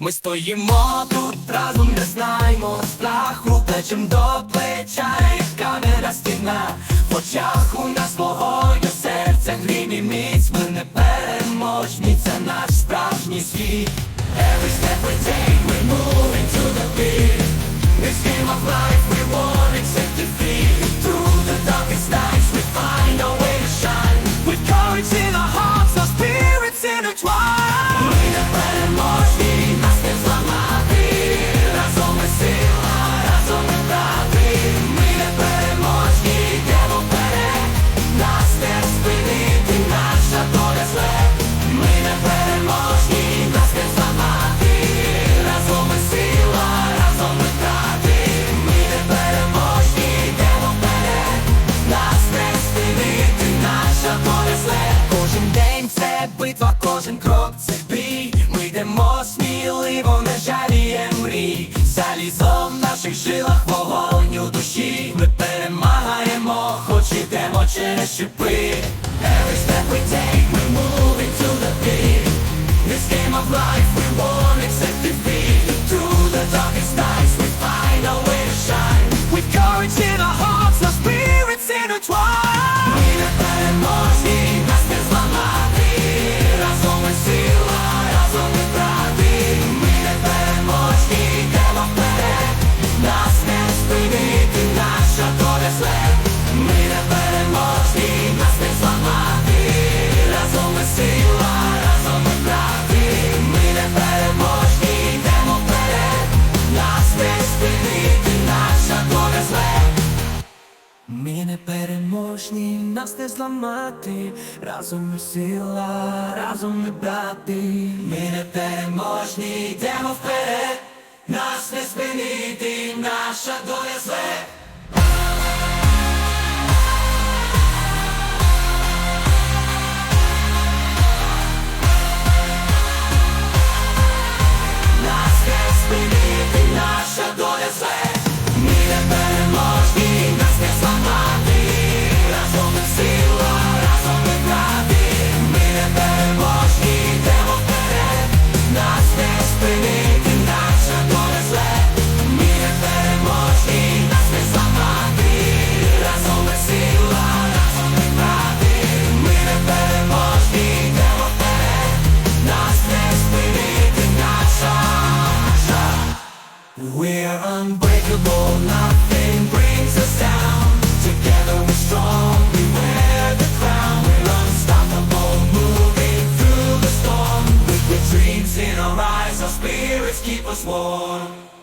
Ми стоїмо тут, разом не знаємо страху, плечем до плеча, і камера стіна. В очах у нас вогонь, у серцях грім і міць, ми не переможні, це наш справжній світ. йдемо сміливо, не жаліє мрій, залізо в наших жилах вогонь у душі. Ми перемагаємо, хоч ідемо через щепи. Ми не переможні, нас не зламати, разом ми сила, разом ми брати, ми не переможні, йдемо вперед, нас не спинити, наша доля зле. keep us warm.